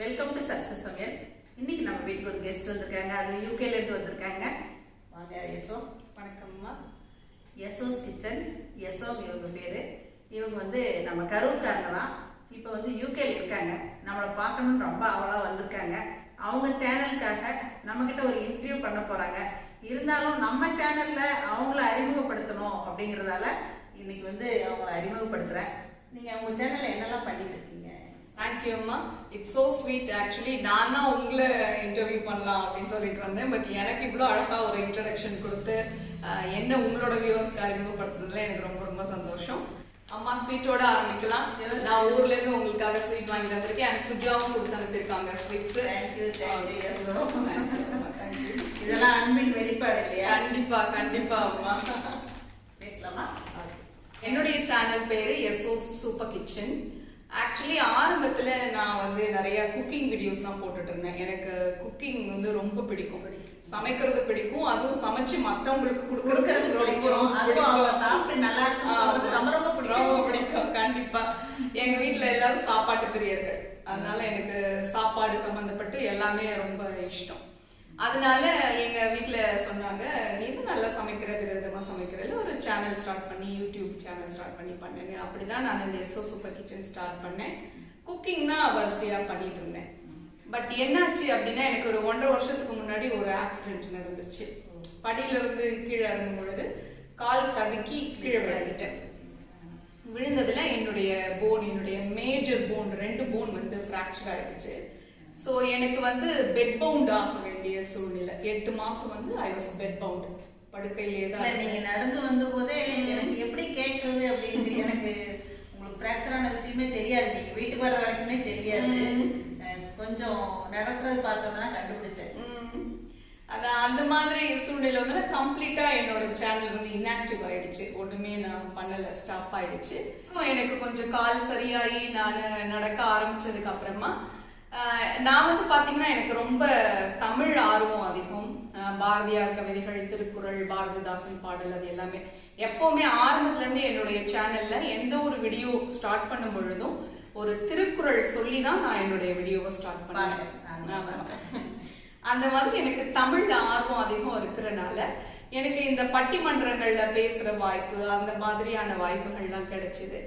Welcome to சரஸ்வ சமையல் இன்னைக்கு நம்ம வீட்டுக்கு ஒரு கெஸ்ட் வந்திருக்காங்க. அது யூகேல இருந்து வந்திருக்காங்க. வாங்க யசோ வணக்கம்மா. யசோஸ் கிச்சன் யசோ இவங்க பேரு. இவங்க வந்து நம்ம கரூர்காரங்க தான் இப்போ வந்து யூகேல இருக்காங்க. நம்மளை பார்க்கணும்னு ரொம்ப அவளா வந்திருக்காங்க. அவங்க சேனலுக்காக நம்மக்கிட்ட ஒரு இன்டர்வியூ பண்ண போறாங்க. இருந்தாலும் நம்ம சேனல்ல அவங்கள அறிமுகப்படுத்தணும் அப்படிங்கறதால இன்னைக்கு வந்து அவங்கள அறிமுகப்படுத்துறேன். நீங்க உங்க சேனல்ல என்னெல்லாம் பண்ணிட்டு தேங்க்யூ அம்மா. இட்ஸ் ஸோ ஸ்வீட் ஆக்சுவலி நான் தான் உங்களை இன்டர்வியூ பண்ணலாம் அப்படின்னு சொல்லிட்டு வந்தேன். பட் எனக்கு இவ்வளோ அழகாக ஒரு இன்ட்ரடக்ஷன் கொடுத்து என்ன உங்களோட வியூவர்ஸ்க்கு அறிமுகப்படுத்துறதுல எனக்கு ரொம்ப ரொம்ப சந்தோஷம். அம்மா ஸ்வீட்டோட ஆரம்பிக்கலாம். நான் ஊர்ல இருந்து உங்களுக்காக ஸ்வீட் வாங்கிட்டு வந்திருக்கேன். அண்ட் சுஜாவும் கொடுத்து அனுப்பியிருக்காங்க ஸ்வீட்ஸ் இதெல்லாம் அன்பின் வெளிப்பாடு இல்லையா? கண்டிப்பா கண்டிப்பா அம்மா. பேசலாமா? என்னுடைய சேனல் பேரு எஸ்ஓஸ் சூப்பர் கிச்சன் ஆக்சுவலி ஆரம்பத்துல நான் வந்து நிறைய குக்கிங் வீடியோஸ் தான் போட்டுட்டு இருந்தேன். எனக்கு குக்கிங் வந்து ரொம்ப பிடிக்கும். சமைக்கிறது பிடிக்கும். அதுவும் சமைச்சு மத்தவங்களுக்கு கொடுக்கறது ரொம்ப பிடிக்கும். பிடிக்கும். சாப்பிட்டு நல்லா ரொம்ப ரொம்ப ரொம்ப பிடிக்கும். பிடிக்கும். கண்டிப்பா. எங்க வீட்ல எல்லாரும் சாப்பாட்டு பிரியர்கள். அதனால எனக்கு சாப்பாடு சம்பந்தப்பட்டு எல்லாமே ரொம்ப இஷ்டம். அதனால எங்க வீட்டுல சொன்னாங்க நீ தான் நல்லா சமைக்கிற? விதவிதமா சமைக்கிறல ஒரு சேனல் ஸ்டார்ட் பண்ணி யூடியூப் சேனல் ஸ்டார்ட் பண்ணி பண்ணுங்க அப்படிதான் நான் இந்த S O super kitchen start பண்ணேன். குக்கிங் தான் வரிசையா பண்ணிட்டு இருந்தேன். பட் என்னாச்சு அப்படின்னா எனக்கு ஒரு ஒன்றரை வருஷத்துக்கு முன்னாடி ஒரு ஆக்சிடென்ட் நடந்துச்சு. படியில இருந்து கீழே இறங்கும் பொழுது கால் தடுக்கி கீழே விழுந்துட்டேன். விழுந்ததுல என்னுடைய போன் என்னுடைய மேஜர் போன் ரெண்டு போன் வந்து ஃப்ராக்சர் ஆயிடுச்சு. ஸோ எனக்கு வந்து பெட் பவுண்ட் ஆக வேண்டிய சூழ்நிலை. எட்டு மாசம் வந்து ஐ வாஸ் பெட் பவுண்ட் படுக்கையிலே தான் நீங்க நடந்து வந்த போதே எனக்கு எப்படி கேட்கறது அப்படின்ட்டு எனக்கு உங்களுக்கு பிரச்சனான விஷயமே தெரியாது. நீங்க வீட்டுக்கு வர வரைக்குமே தெரியாது. கொஞ்சம் நடக்கிறது பார்த்தோன்னா தான் கண்டுபிடிச்சேன். அதான் அந்த மாதிரி சூழ்நிலை வந்து கம்ப்ளீட்டா என்னோட சேனல் வந்து இன்ஆக்டிவ் ஆயிடுச்சு. ஒண்ணுமே நான் பண்ணல. ஸ்டாப் ஆயிடுச்சு. எனக்கு கொஞ்சம் கால் சரியாகி நான் நடக்க ஆரம்பிச்சதுக்கு அப்புறமா நான் வந்து பாத்தீங்கன்னா எனக்கு ரொம்ப தமிழ் ஆர்வம் அதிகம். பாரதியார் கவிதைகள் திருக்குறள் பாரதிதாசன் பாடல் அது எல்லாமே. எப்பவுமே ஆரம்பத்துல இருந்து என்னுடைய சேனல்ல எந்த ஒரு வீடியோ ஸ்டார்ட் பண்ணும் பொழுதும் ஒரு திருக்குறள் சொல்லி தான் நான் என்னுடைய வீடியோவை ஸ்டார்ட் பண்ணேன். அந்த மாதிரி எனக்கு தமிழ்ல ஆர்வம் அதிகம் இருக்கிறனால எனக்கு இந்த பட்டிமன்றங்கள்ல பேசுற வாய்ப்பு அந்த மாதிரியான வாய்ப்புகள்லாம் கிடைச்சது.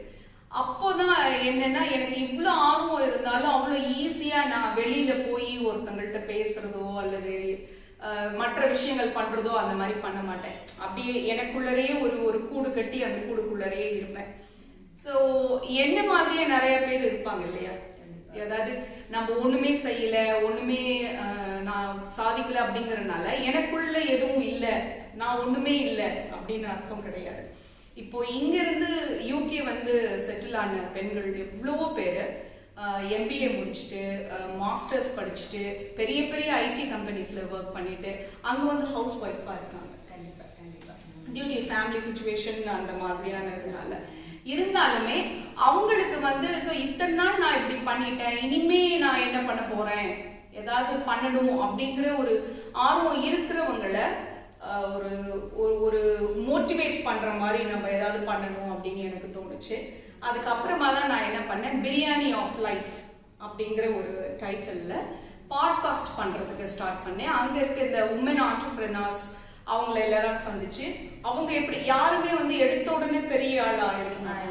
அப்போதான் என்னன்னா எனக்கு இவ்வளோ ஆர்வம் இருந்தாலும் அவ்வளோ ஈஸியா நான் வெளியில போய் ஒருத்தங்கள்ட்ட பேசுறதோ அல்லது மற்ற விஷயங்கள் பண்றதோ அந்த மாதிரி பண்ண மாட்டேன். அப்படியே எனக்குள்ளரே ஒரு ஒரு கூடு கட்டி அந்த கூடுக்குள்ளரே இருப்பேன். ஸோ என்ன மாதிரியே நிறைய பேர் இருப்பாங்க இல்லையா? அதாவது நம்ம ஒண்ணுமே செய்யல ஒண்ணுமே நான் சாதிக்கல அப்படிங்கறதுனால எனக்குள்ள எதுவும் இல்ல நான் ஒண்ணுமே இல்ல அப்படின்னு அர்த்தம் கிடையாது. இப்போ இங்க இருந்து யூகே வந்து செட்டில் ஆன பெண்கள் எவ்வளவோ பேர் எம்பிஏ முடிச்சுட்டு மாஸ்டர்ஸ் படிச்சுட்டு பெரிய பெரிய ஐடி கம்பெனிஸ்ல ஒர்க் பண்ணிட்டு அங்க வந்து ஹவுஸ் ஒய்ஃபா இருக்காங்க. கண்டிப்பா கண்டிப்பா. டியூ டு ஃபேமிலி சுச்சுவேஷன் அந்த மாதிரியானதுனால. இருந்தாலுமே அவங்களுக்கு வந்து ஸோ இத்தனை நாள் நான் இப்படி பண்ணிட்டேன் இனிமே நான் என்ன பண்ண போறேன்? ஏதாவது பண்ணணும் அப்படிங்கிற ஒரு ஆர்வம் இருக்கிறவங்கள ஒரு ஒரு- ஒரு மோட்டிவேட் பண்ற மாதிரி நம்ம ஏதாவது பண்ணணும் அப்படின்னு எனக்கு தோணுச்சு. அதுக்கப்புறமா தான் நான் என்ன பண்ணேன் பிரியாணி ஆஃப் லைஃப் அப்படிங்கிற ஒரு டைட்டில்ல பாட்காஸ்ட் பண்றதுக்கு ஸ்டார்ட் பண்ணேன். அங்க இருக்க இந்த உமன் ஆண்டர்பிரினர்ஸ் அவங்கள எல்லாரும் சந்திச்சு அவங்க எப்படி யாருமே வந்து எடுத்த உடனே பெரிய ஆளா இருக்க மாட்டாங்க.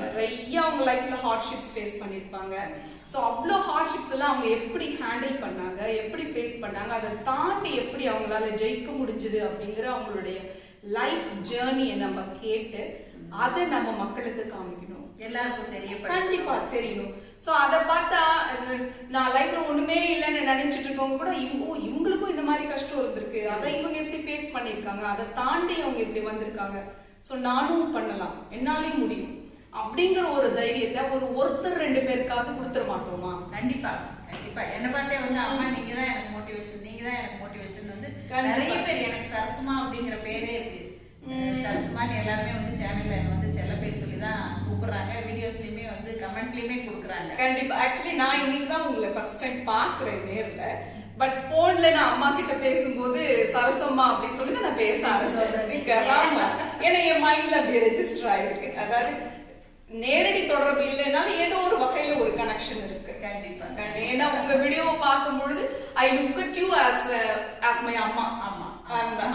நிறைய அவங்க லைஃப்ல ஹார்ட்ஷிப்ஸ் ஃபேஸ் பண்ணிருப்பாங்க ஸோ அவ்வளோ ஹார்ட்ஷிப்ஸ் எல்லாம் அவங்க எப்படி ஹேண்டில் பண்ணாங்க எப்படி ஃபேஸ் பண்ணாங்க அதை தாண்டி எப்படி அவங்களால ஜெயிக்க முடிஞ்சுது அப்படிங்கிற அவங்களுடைய லைஃப் ஜேர்னியை நம்ம கேட்டு அதை நம்ம மக்களுக்கு காமிக்கணும். எல்லாருக்கும் தெரியப்படும் கண்டிப்பா தெரியணும். சோ அத பார்த்தா நான் லைஃப்ல ஒண்ணுமே இல்லைன்னு நினைச்சிட்டு இருக்கவங்க கூட இவங்க இவங்களுக்கும் இந்த மாதிரி கஷ்டம் இருந்திருக்கு அதை இவங்க எப்படி ஃபேஸ் பண்ணிருக்காங்க அதை தாண்டி அவங்க எப்படி வந்திருக்காங்க? சோ நானும் பண்ணலாம். என்னாலையும் முடியும். அப்படிங்கிற ஒரு தைரியத்தை ஒரு ஒருத்தர் ரெண்டு பேருக்காவது கொடுத்துட மாட்டோமா? கண்டிப்பா. கண்டிப்பா. என்ன பார்த்தே வந்து அம்மா நீங்க தான் எனக்கு மோட்டிவேஷன் நீங்க தான் எனக்கு மோட்டிவேஷன் வந்து. நிறைய பேர் எனக்கு சரசுமா அப்படிங்கிற பேரே இருக்கு. சரசுமான்னு எல்லாருமே வந்து சேனல்ல வந்து செல்ல பேர் சொல்லி தான் கூப்பிடுறாங்க. வீடியோஸ்லயுமே வந்து கமெண்ட்லயுமே கொடுக்குறாங்க. கண்டிப்பா. ஆக்சுவலி நான் இன்னைக்கு தான் உங்களை ஃபர்ஸ்ட் டைம் பாக்குறேன் நேர்ல. பட் போன்ல நான் அம்மா கிட்ட பேசும்போது சரசம்மா அப்படின்னு சொல்லி நான் பேச ஆரம்பிச்சேன். ஏன்னா என் மைண்ட்ல அப்படியே ரெஜிஸ்டர் ஆயிருக்கு. அதாவது நேரடி தொடர்பு இல்லைனாலும் ஏதோ ஒரு வகையில ஒரு கனெக்ஷன் இருக்கு. கண்டிப்பா. ஏன்னா உங்க வீடியோவை பார்க்கும் பொழுது I look at you as as my அம்மா. ஆமா.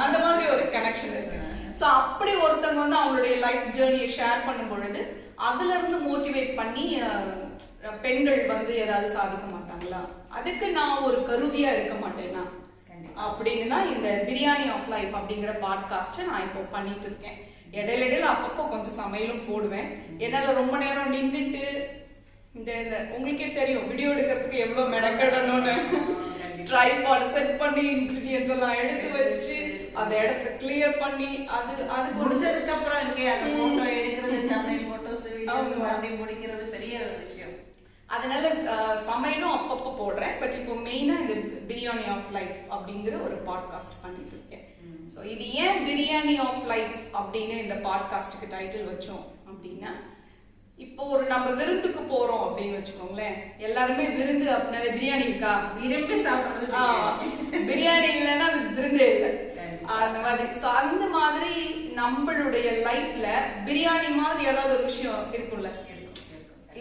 அந்த மாதிரி ஒரு கனெக்ஷன் இருக்கு. ஸோ அப்படி ஒருத்தவங்க வந்து அவங்களுடைய லைஃப் ஜேர்னியை ஷேர் பண்ணும் பொழுது அதுல இருந்து மோட்டிவேட் பண்ணி பெண்கள் வந்து ஏதாவது சாதிக்க மாட்டாங்களா அதுக்கு நான் ஒரு கருவியா இருக்க மாட்டேனா? கண்டிப்பா. அப்படின்னு தான் இந்த பிரியாணி ஆஃப் லைஃப் அப்படிங்கிற பாட்காஸ்ட்டை நான் இப்போ பண்ணிட்டு இருக்கேன். இடையில இடையில அப்பப்போ கொஞ்சம் சமையலும் போடுவேன். என்னால ரொம்ப நேரம் நின்றுட்டு இந்த இந்த உங்களுக்கே தெரியும் வீடியோ எடுக்கிறதுக்கு எவ்வளவு மெனக்கடணும்னு. ட்ரைபாட் செட் பண்ணி இன்கிரீடியன்ஸ் எல்லாம் எடுத்து வச்சு அந்த இடத்த கிளியர் பண்ணி அது அதுக்கு ஒரு முடிச்சதுக்கு அப்புறம் இருக்கே அந்த போட்டோ எடுக்கிறது தமிழ் போட்டோஸ் வீடியோஸ். மறுபடியும் முடிக்கிறது பெரிய விஷயம். அதனால சமையலும் அப்பப்போ போடுறேன். பட் இப்போ மெயினா இந்த பிரியாணி ஆஃப் லைஃப் அப்படிங்கிற ஒரு பாட்காஸ்ட் பண்ணிட்டு இருக்கேன். ஸோ இது ஏன் பிரியாணி ஆஃப் லைஃப் அப்படின்னு இந்த பாட்காஸ்ட்டுக்கு டைட்டில் வச்சோம் அப்படின்னா இப்போ ஒரு நம்ம விருந்துக்கு போறோம் அப்படின்னு வச்சுக்கோங்களேன். எல்லாருமே விருந்து அப்படின்னாலே பிரியாணி இருக்கா? விரும்பி சாப்பிடுறது பிரியாணி இல்லைன்னா அது விருந்தே இல்லை. அந்த மாதிரி. ஸோ அந்த மாதிரி நம்மளுடைய லைஃப்ல பிரியாணி மாதிரி ஏதாவது ஒரு விஷயம் இருக்கும்ல? இருக்கும், இருக்கும்.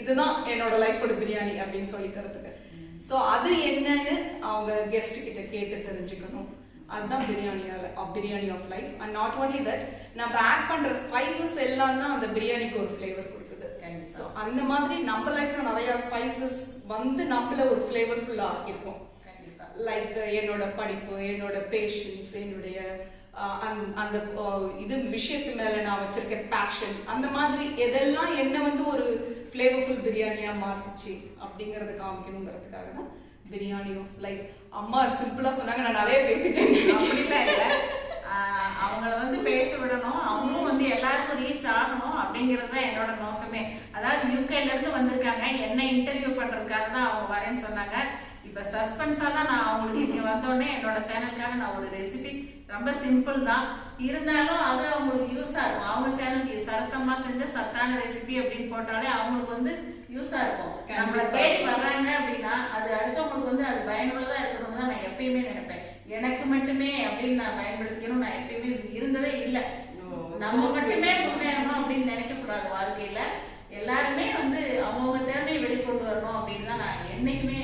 இதுதான் என்னோட லைஃபோட பிரியாணி அப்படின்னு சொல்லிக்கிறதுக்கு. ஸோ அது என்னன்னு அவங்க கெஸ்ட் கிட்ட கேட்டு தெரிஞ்சுக்கணும். அதுதான் பிரியாணியால biryani of life and not only that நம்ம ஆட் பண்ற ஸ்பைசஸ் எல்லாம் தான் அந்த பிரியாணிக்கு ஒரு ஃப்ளேவர் கொடுக்குது. ஸோ அந்த மாதிரி நம்ம லைஃப்ல நிறைய ஸ்பைசஸ் வந்து நம்மள ஒரு ஃப்ளேவர்ஃபுல்லா ஆக்கியிருக்கோம் லைக் என்னோட படிப்பு என்னோட பேஷன்ஸ் என்னுடைய அந்த- அந்த இது விஷயத்து மேல நான் வச்சிருக்க பேஷன் அந்த மாதிரி எதெல்லாம் என்ன வந்து ஒரு ஃப்ளேவர்ஃபுல் பிரியாணியா மாத்துச்சு அப்படிங்கறத காமிக்கணுங்கிறதுக்காக தான் பிரியாணி ஆஃப் லைஃப் அம்மா சிம்பிளா சொன்னாங்க நான் நிறைய பேசிட்டேன். அப்படிலாம் இல்லை ஆஹ் அவங்கள வந்து பேச விடணும் அவங்களும் வந்து எல்லாருக்கும் ரீச் ஆகணும் அப்படிங்கிறது தான் என்னோட நோக்கமே. அதாவது யூகேல இருந்து வந்திருக்காங்க. என்ன இன்டர்வியூ பண்றதுக்காக தான் அவங்க வரேன்னு சொன்னாங்க. இப்ப சஸ்பென்ஸா தான் நான் அவங்களுக்கு இங்க வந்தோடனே என்னோட சேனலுக்காக நான் ஒரு ரெசிபி ரொம்ப சிம்பிள் தான். இருந்தாலும் அது அவங்களுக்கு யூஸா இருக்கும். அவங்க சேனலுக்கு சரசமா செஞ்ச சத்தான ரெசிபி அப்படின்னு போட்டாலே அவங்களுக்கு வந்து யூஸா இருக்கும். நம்மள தேடி வர்றாங்க அப்படின்னா அது அடுத்தவங்களுக்கு வந்து அது பயனுள்ளதா இருக்கணும்னு தான் நான் எப்பயுமே நினைப்பேன். எனக்கு மட்டுமே அப்படின்னு நான் பயன்படுத்திக்கணும் நான் எப்பயுமே இருந்ததே இல்லை. நம்ம மட்டுமே. முன்னேறணும் அப்படின்னு நினைக்க கூடாது வாழ்க்கையில. எல்லாருமே வந்து அவங்கவுங்க திறமையை வெளிக்கொண்டு வரணும் அப்படின்னு தான் நான் என்னைக்குமே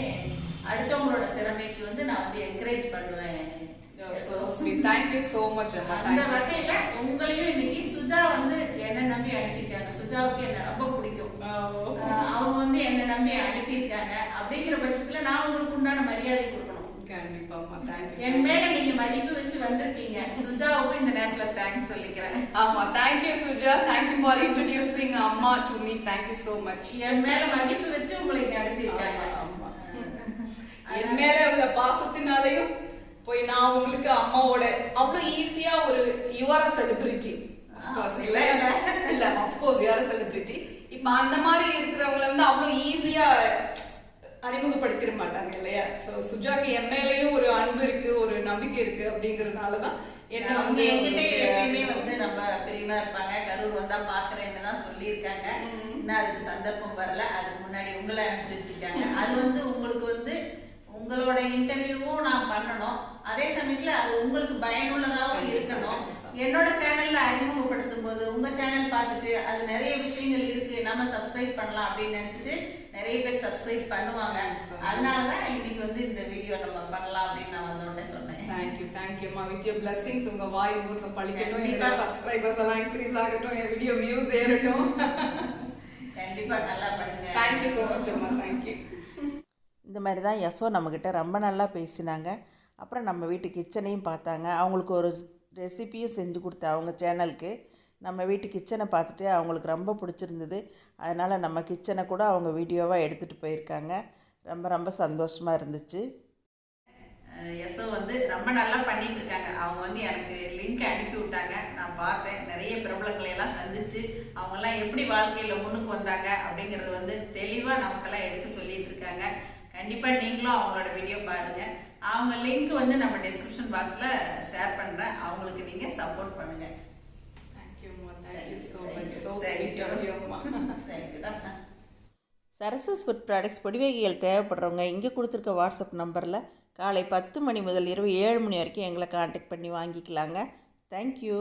அடுத்தவங்களோட திறமைக்கு வந்து நான் வந்து என்கரேஜ் பண்ணுவேன். You so much அம்மா அந்த வகையில. உங்களையும் இன்னைக்கு சுஜா வந்து என்ன நம்பி அனுப்பிட்டாங்க சுஜாவுக்கு என்ன ரொம்ப பிடிக்கும். Oh. அவங்க வந்து என்ன நம்பி அனுப்பியிருக்காங்க. அப்படிங்கிற பட்சத்துல நான் உங்களுக்கு உண்டான மரியாதை கொடுக்கணும். thank you. என் மேல நீங்க மதிப்பு வச்சு வந்திருக்கீங்க. சுஜாவுக்கும் இந்த நேரத்துல தேங்க்ஸ் சொல்லிக்கிறேன். ஆமா thank you Suja. Thank you for introducing அம்மா me. Thank you so much. என் மேல மதிப்பு வச்சு உங்களை இங்க அனுப்பியிருக்காங்க. என் மேல உள்ள பாசத்தினாலையும் போய் நான் உங்களுக்கு அம்மாவோட அவ்வளவு ஈஸியா ஒரு யுவர் செலிபிரிட்டி இல்ல, இல்ல. அஃப்கோர்ஸ் யுவர் செலிபிரிட்டி இப்ப அந்த மாதிரி இருக்கிறவங்கள வந்து அவ்வளவு ஈஸியா அறிமுகப்படுத்திட மாட்டாங்க இல்லையா? சோ சுஜாக்கு என் மேலயும் ஒரு அன்பு இருக்கு ஒரு நம்பிக்கை இருக்கு அப்படிங்கறதுனாலதான் என்ன அவங்க வந்து என்கிட்ட எப்பயுமே வந்து நம்ம பிரியமா இருப்பாங்க. கரூர் வந்தா பாக்குறேன்னு தான் சொல்லியிருக்காங்க. இன்னும் அதுக்கு சந்தர்ப்பம் வரல. அதுக்கு முன்னாடி உங்களை அனுப்பிச்சு வச்சிருக்காங்க அது வந்து உங்களுக்கு வந்து உங்களோட இன்டர்வியூவும் நான் பண்ணணும். அதே சமயத்துல அது உங்களுக்கு பயனுள்ளதாகவும் இருக்கணும். என்னோட சேனல்ல அறிமுகப்படுத்தும் போது உங்க சேனல் பார்த்துட்டு அது நிறைய விஷயங்கள் இருக்கு நம்ம சப்ஸ்கிரைப் பண்ணலாம் அப்படின்னு நினைச்சிட்டு நிறைய பேர் சப்ஸ்கிரைப் பண்ணுவாங்க. அதனாலதான் இன்னைக்கு வந்து இந்த வீடியோ நம்ம பண்ணலாம் அப்படின்னு நான் வந்த உடனே சொன்னேன். தேங்க்யூ தேங்க்யூம்மா வித் யூர் பிளஸிங்ஸ் உங்க வாய் ஊர்க்க கண்டிப்பா. என்னோட சப்ஸ்கிரைபர்ஸ் எல்லாம் இன்க்ரீஸ் ஆகட்டும். என் வீடியோ வியூஸ் ஏறட்டும். கண்டிப்பா நல்லா பண்ணுங்க. தேங்க்யூ ஸோ மச் அம்மா. மாதிரி தான் யசோ நம்மக்கிட்ட ரொம்ப நல்லா பேசினாங்க. அப்புறம் நம்ம வீட்டு கிச்சனையும் பார்த்தாங்க. அவங்களுக்கு ஒரு ரெசிபியும் செஞ்சு கொடுத்தேன் அவங்க சேனலுக்கு. நம்ம வீட்டு கிச்சனை பார்த்துட்டு அவங்களுக்கு ரொம்ப பிடிச்சிருந்தது. அதனால் நம்ம கிச்சனை கூட அவங்க வீடியோவாக எடுத்துகிட்டு போயிருக்காங்க. ரொம்ப ரொம்ப சந்தோஷமாக இருந்துச்சு. யசோ வந்து ரொம்ப நல்லா பண்ணிட்டு இருக்காங்க. அவங்க வந்து எனக்கு லிங்க் அனுப்பி விட்டாங்க. நான் பார்த்தேன். நிறைய பிரபலங்களை எல்லாம் சந்திச்சு அவங்கெல்லாம் எப்படி வாழ்க்கையில முன்னுக்கு வந்தாங்க அப்படிங்கறது வந்து தெளிவா நமக்கெல்லாம் எடுத்து சொல்லிட்டு இருக்காங்க. கண்டிப்பா நீங்களும் அவங்களோட வீடியோ பாருங்க. அவங்க லிங்க் வந்து நம்ம டிஸ்கிரிப்ஷன் பாக்ஸ்ல ஷேர் பண்றேன். அவங்களுக்கு நீங்க சப்போர்ட் பண்ணுங்க. தேங்க்யூம்மா thank you so much so sweet of you அம்மா. தேங்க்யூடா சரசஸ் ஃபுட் ப்ராடக்ட்ஸ் பொடிவகைகள் தேவைப்படுறவங்க இங்கே கொடுத்துருக்க வாட்ஸ்அப் நம்பரில் காலை பத்து மணி முதல் இரவு ஏழு மணி வரைக்கும் எங்களை காண்டாக்ட் பண்ணி வாங்கிக்கலாங்க. தேங்க்யூ